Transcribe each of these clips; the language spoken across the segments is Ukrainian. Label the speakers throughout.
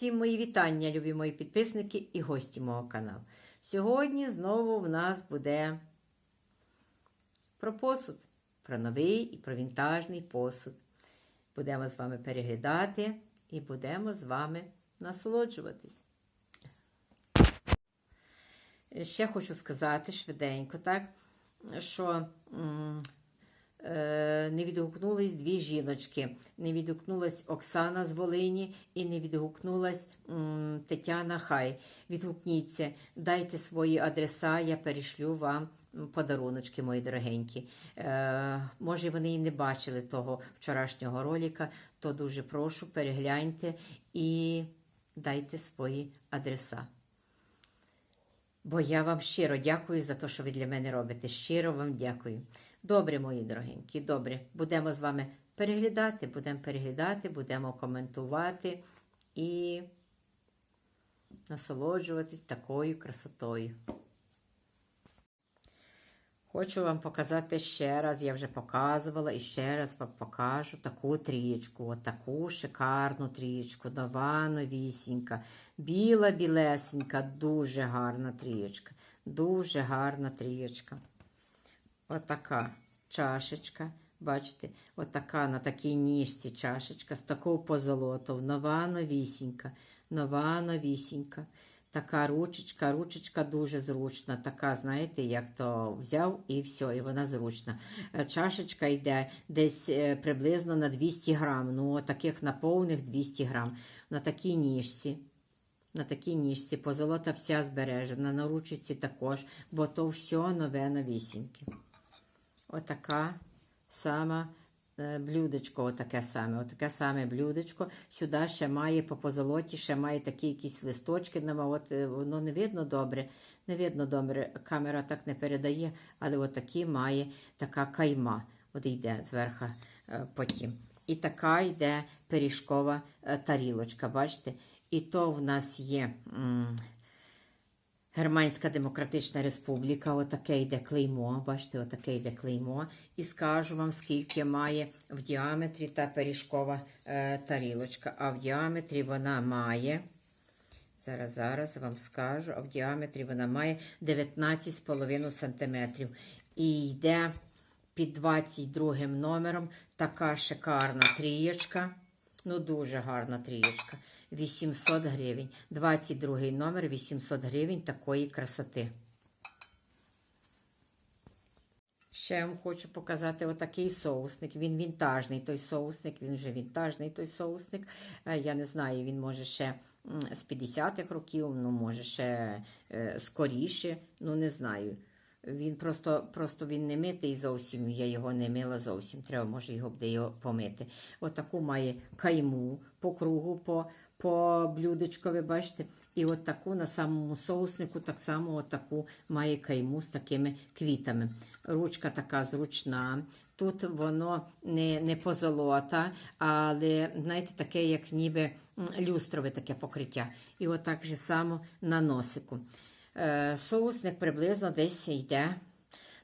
Speaker 1: Всім мої вітання, любі мої підписники і гості мого каналу. Сьогодні знову в нас буде про посуд, про новий і про вінтажний посуд. Будемо з вами переглядати і будемо з вами насолоджуватись. Ще хочу сказати швиденько, так, що не відгукнулись дві жіночки. Не відгукнулась Оксана з Волині і не відгукнулась Тетяна Хай. Відгукніться, дайте свої адреса, я перешлю вам подаруночки, мої дорогенькі. Е, може, вони і не бачили того вчорашнього ролика, то дуже прошу, перегляньте і дайте свої адреса. Бо я вам щиро дякую за те, що ви для мене робите. Щиро вам дякую. Добре, мої дорогенькі, добре. Будемо з вами переглядати, будемо переглядати, будемо коментувати і насолоджуватись такою красотою. Хочу вам показати ще раз, я вже показувала і ще раз вам покажу таку трієчку, от таку шикарну трієчку, нова, новісінька, біла, білесенька, дуже гарна трієчка, дуже гарна трієчка. Отака чашечка, бачите, отака на такій ніжці чашечка з такого позолоту, нова, новісінька, нова, новісінька. Така ручечка, ручечка дуже зручна. Така, знаєте, як то взяв і все, і вона зручна. Е, Чашечка йде десь е, приблизно на 200 грам. Ну, таких наповних 200 грам. На такій ніжці. На такій ніжці. Позолота вся збережена, на ручці також, бо то все нове новісіньке. Отака сама е, блюдечко, отаке саме, отаке саме блюдечко. Сюди ще має по позолоті, ще має такі якісь листочки. От, е, воно не видно добре. Не видно добре, камера так не передає, але отакі має така кайма. От йде зверху е, потім. І така йде пиріжкова тарілочка, бачите? І то в нас є. м, Германська Демократична Республіка, отаке йде клеймо, бачите, отаке йде клеймо. І скажу вам, скільки має в діаметрі та пиріжкова е, тарілочка. А в діаметрі вона має, зараз, зараз вам скажу, а в діаметрі вона має 19,5 см. І йде під 22 номером така шикарна трієчка. Ну, дуже гарна трієчка. 800 гривень. 22 номер, 800 гривень такої красоти. Ще я вам хочу показати отакий соусник. Він вінтажний той соусник, він вже вінтажний той соусник. Е, Я не знаю, він може ще з 50-х років, ну може ще е, скоріше, ну не знаю. Він просто просто він не митий зовсім, я його не мила зовсім. Треба, може, його буде його помити. Отаку має кайму по кругу, по, по блюдечку, ви бачите. І от таку на самому соуснику так само от має кайму з такими квітами. Ручка така зручна. Тут воно не, не позолота, але знаєте, таке, як ніби люстрове таке покриття. І от так же само на носику. Е, соусник приблизно десь йде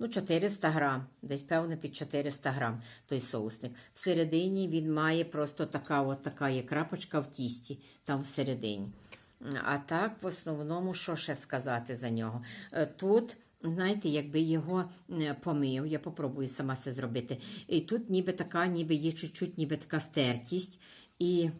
Speaker 1: ну, 400 грам, десь певно під 400 грам той соусник. Всередині він має просто така от така є крапочка в тісті, там всередині. А так, в основному, що ще сказати за нього? Е, Тут, знаєте, якби його помив, я попробую сама це зробити. І тут ніби така, ніби є чуть-чуть, ніби така стертість. І,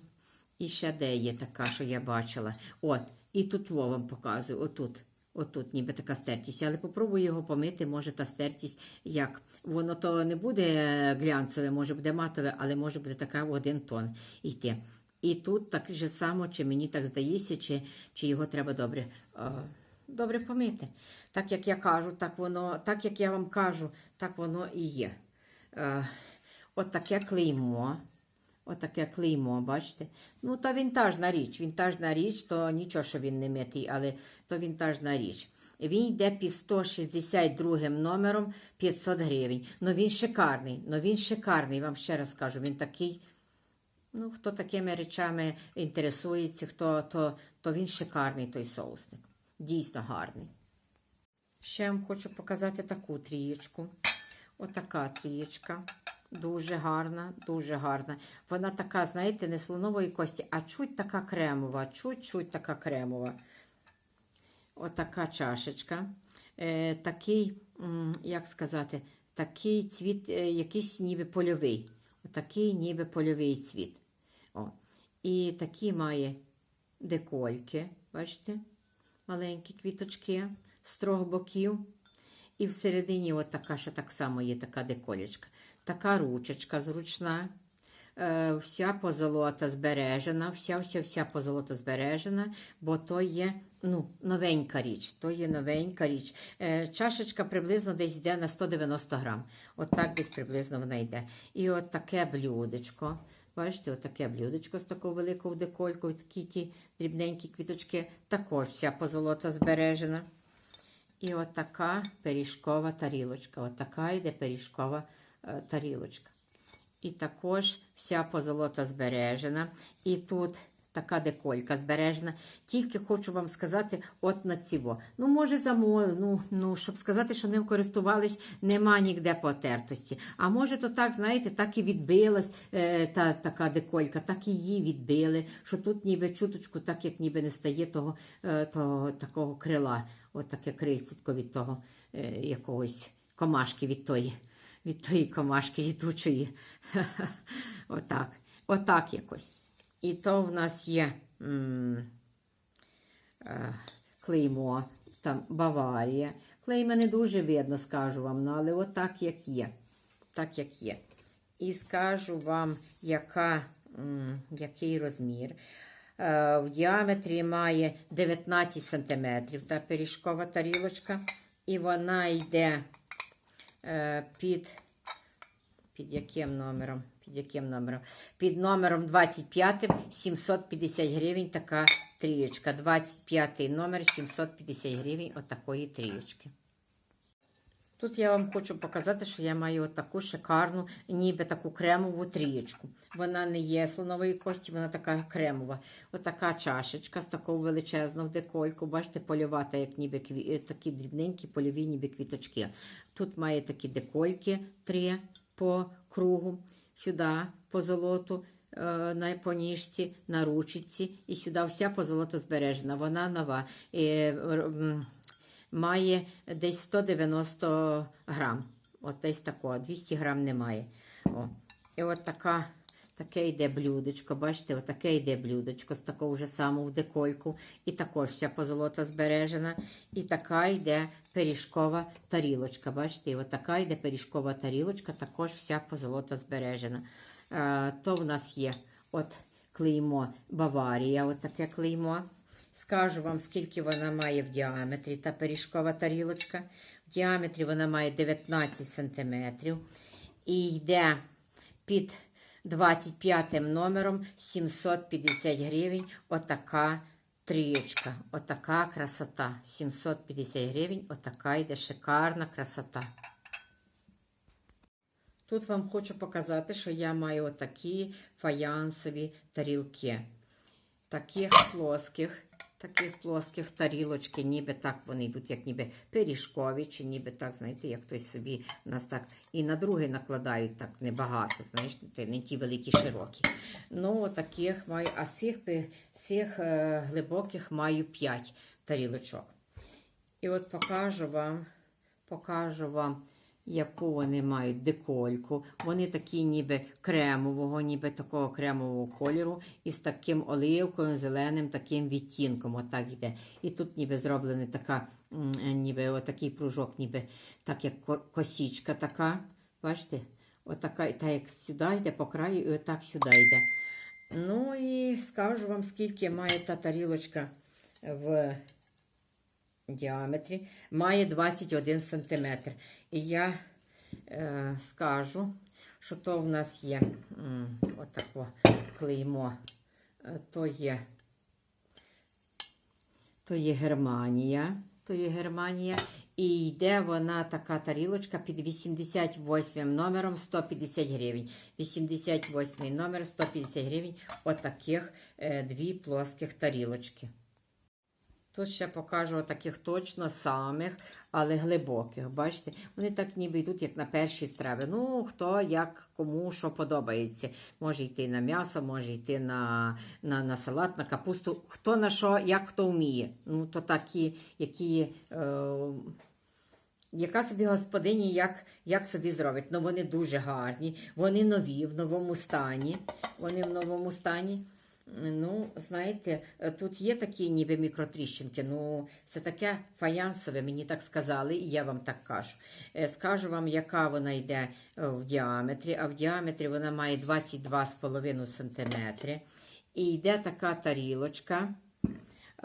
Speaker 1: і ще де є така, що я бачила. От, і тут вам показую, отут. Отут ніби така стертість, але попробую його помити, може та стертість як. Воно то не буде глянцеве, може буде матове, але може буде така в один тон йти. І тут так же само, чи мені так здається, чи, чи його треба добре, е, добре помити. Так як я кажу, так воно, так як я вам кажу, так воно і є. Е, от таке клеймо. Отаке клеймо, бачите? Ну, та вінтажна річ. Вінтажна річ, то нічого, що він не митий, але то вінтажна річ. Він йде під 162 номером 500 гривень. Ну він шикарний. Ну він шикарний, вам ще раз кажу, він такий. Ну, хто такими речами інтересується, хто, то, то він шикарний той соусник. Дійсно гарний. Ще вам хочу показати таку трієчку. Отака трієчка. Дуже гарна, дуже гарна. Вона така, знаєте, не слонової кості, а чуть така кремова, чуть-чуть така кремова. Отака чашечка. Е, такий, як сказати, такий цвіт, е, якийсь ніби польовий. Отакий ніби польовий цвіт. О. І такі має декольки, бачите? Маленькі квіточки з трьох боків. І всередині от така ще так само є така деколечка. Така ручечка зручна. Е, вся позолота збережена, вся вся вся позолота збережена, бо то є ну, новенька річ. То є новенька річ. Е, чашечка приблизно десь йде на 190 грам. От так десь приблизно вона йде. І от таке блюдечко. Бачите, отаке блюдечко з такою великою деколькою, такі ті дрібненькі квіточки. Також вся позолота збережена. І отака пиріжкова тарілочка. Отака йде пиріжкова е, тарілочка. І також вся позолота збережена. І тут така деколька збережена. Тільки хочу вам сказати, от на цього. Ну, може, замо, ну, ну, щоб сказати, що ним користувались, нема ніде потертості. А може, то так, знаєте, так і відбилась е, та, така деколька, так і її відбили, що тут ніби чуточку, так як ніби не стає того, е, того такого крила. От таке крильцятко від того е, якогось комашки від тої від тої комашки літучої. Отак. Отак якось. І то в нас є е, клеймо, там Баварія. Клейма не дуже видно, скажу вам, ну, але отак, як є. Так, як є. І скажу вам, яка, який розмір. Е, в діаметрі має 19 см та пиріжкова тарілочка. І вона йде під, під яким номером? Під яким номером? Під номером 25 750 гривень така трієчка. 25 номер 750 гривень отакої трієчки. Тут я вам хочу показати, що я маю таку шикарну, ніби таку кремову трієчку. Вона не є слонової кості, вона така кремова. Отака чашечка з такою величезною декольку. Бачите, польовата, як ніби кві... такі дрібненькі польові, ніби квіточки. Тут має такі декольки три по кругу, сюди по золоту. На поніжці, на ручці, і сюди вся позолота збережена. Вона нова. І, має десь 190 грам. От десь такого, 200 грам немає. О. І от така, таке йде блюдечко. Бачите, от таке йде блюдечко з такого вже самого декольку. І також вся позолота збережена. І така йде пиріжкова тарілочка. Бачите, і от така йде пиріжкова тарілочка, також вся позолота збережена. А, то в нас є от клеймо Баварія, от таке клеймо. Скажу вам, скільки вона має в діаметрі та пиріжкова тарілочка. В діаметрі вона має 19 см. І йде під 25 номером 750 гривень. Отака трієчка. Отака красота. 750 гривень. Отака йде шикарна красота. Тут вам хочу показати, що я маю отакі фаянсові тарілки. Таких плоских таких плоских тарілочки, ніби так вони йдуть, як ніби пиріжкові, чи ніби так, знаєте, як хтось собі нас так і на другий накладають так небагато, знаєш, не ті великі широкі. Ну, таких маю, а цих, цих е, глибоких маю 5 тарілочок. І от покажу вам, покажу вам яку вони мають декольку. Вони такі ніби кремового, ніби такого кремового кольору, і з таким оливковим, зеленим таким відтінком. Отак йде. І тут ніби зроблена така, ніби отакий пружок, ніби так як косічка така. Бачите? Отака, так як сюди йде по краю, і отак сюди йде. Ну і скажу вам, скільки має та тарілочка в діаметрі, має 21 см. І я е, скажу, що то в нас є отако клеймо, е, то є, то є Германія. То є Германія. І йде вона така тарілочка під 88 номером 150 гривень. 88 номер 150 гривень. Отаких е, дві плоских тарілочки. Тут ще покажу таких точно самих, але глибоких. Бачите, вони так ніби йдуть, як на перші страви. Ну, хто як кому що подобається. Може йти на м'ясо, може йти на, на, на салат, на капусту. Хто на що, як хто вміє. Ну, то такі, які. Е, яка собі господині, як, як собі зробить. Ну, вони дуже гарні, вони нові, в новому стані. Вони в новому стані. Ну, знаєте, тут є такі ніби мікротріщинки. Ну, це таке фаянсове, мені так сказали, і я вам так кажу. Е, Скажу вам, яка вона йде е, в діаметрі, а в діаметрі вона має 22,5 см. І йде така тарілочка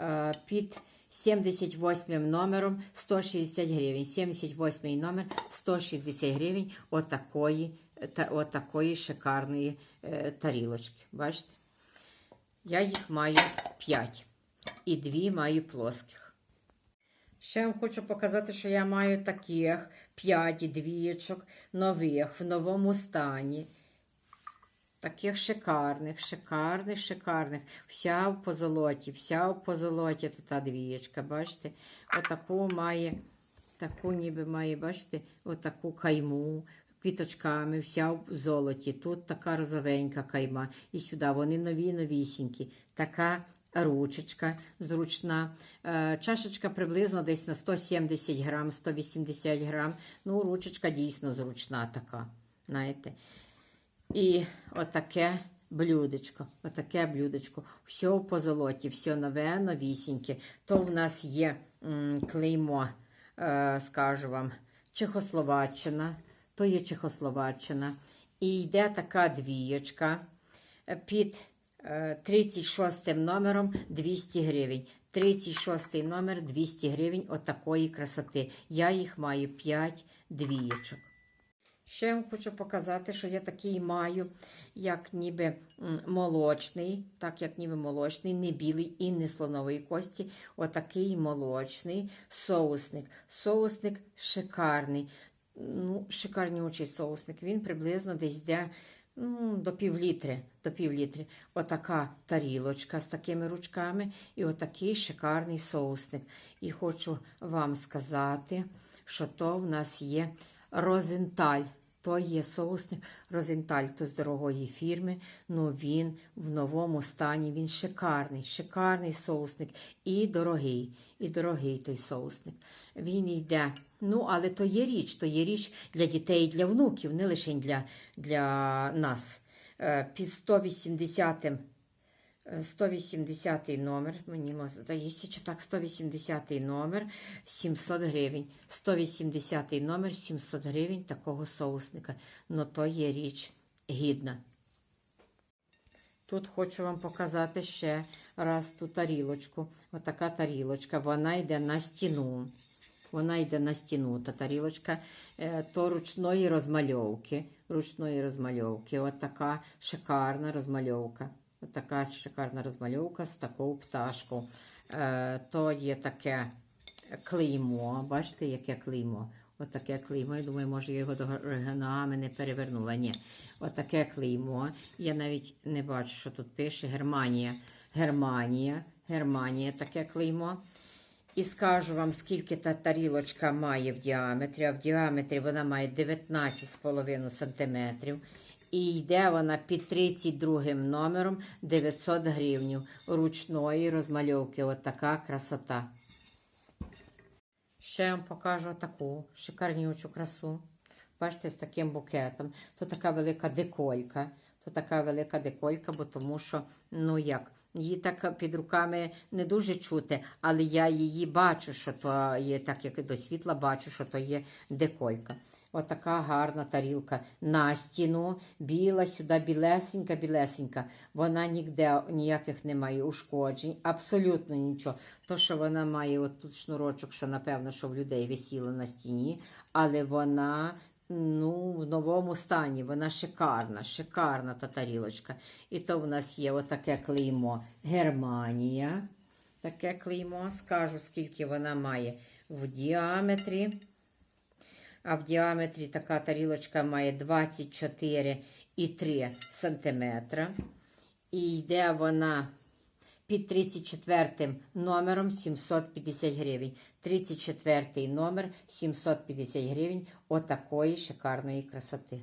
Speaker 1: е, під 78 номером 160 гривень. 78 номер 160 гривень отакої, та, отакої шикарної тарілочки. Бачите? Я їх маю 5 і дві маю плоских. Ще вам хочу показати, що я маю таких 5 двічок нових в новому стані. Таких шикарних, шикарних, шикарних. Вся в позолоті, вся в позолоті тут та двієчка, бачите? Отаку має, таку ніби має, бачите, отаку кайму квіточками, вся в золоті. Тут така розовенька кайма. І сюди вони нові, новісінькі. Така ручечка зручна. Е, Чашечка приблизно десь на 170 грам, 180 грам. Ну, ручечка дійсно зручна така. знаєте. І отаке блюдечко, отаке блюдечко. Все в позолоті, все нове, новісіньке. То в нас є м, клеймо, е, скажу вам, Чехословаччина, то є Чехословаччина. І йде така двієчка е, під е, 36 номером 200 гривень. 36 номер 200 гривень отакої красоти. Я їх маю 5 двієчок. Ще вам хочу показати, що я такий маю, як ніби молочний, так як ніби молочний, не білий і не слонової кості. Отакий молочний соусник. Соусник шикарний. Ну, шикарнючий соусник. Він приблизно десь йде ну, до півлітри. До півлітри. Отака тарілочка з такими ручками і отакий шикарний соусник. І хочу вам сказати, що то в нас є Розенталь. То є соусник Розенталь, то з дорогої фірми. Ну він в новому стані. Він шикарний, шикарний соусник. І дорогий, і дорогий той соусник. Він йде. Ну, але то є річ, то є річ для дітей і для внуків, не лише для, для нас. Е, Під 180 180 номер, мені здається, чи так, 180 номер 700 гривень. 180 номер 700 гривень такого соусника. Ну то є річ гідна. Тут хочу вам показати ще раз ту тарілочку. Отака тарілочка. Вона йде на стіну. Вона йде на стіну. Та тарілочка е, то ручної розмальовки. Ручної розмальовки. От така шикарна розмальовка. Така шикарна розмальовка з такою пташкою. Е, то є таке клеймо. Бачите, яке клеймо? От клеймо. Я думаю, може, я його до ногами не перевернула. Ні. От клеймо. Я навіть не бачу, що тут пише Германія. Германія. Германія таке клеймо. І скажу вам, скільки та тарілочка має в діаметрі. А в діаметрі вона має 19,5 см. І йде вона під 32 номером 900 гривень ручної розмальовки. От красота. Ще вам покажу таку шикарнючу красу. Бачите, з таким букетом. То така велика деколька. То така велика деколька, бо тому що, ну як, її так під руками не дуже чути, але я її бачу, що то є, так як до світла бачу, що то є деколька. Отака гарна тарілка на стіну, біла, сюди білесенька, білесенька. Вона ніде ніяких не має ушкоджень, абсолютно нічого. То, що вона має от тут шнурочок, що напевно, що в людей висіло на стіні, але вона ну, в новому стані, вона шикарна, шикарна та тарілочка. І то в нас є отаке клеймо Германія. Таке клеймо, скажу, скільки вона має в діаметрі. А в діаметрі така тарілочка має 24,3 см. І йде вона під 34 номером 750 гривень. 34 номер 750 гривень отакої шикарної красоти.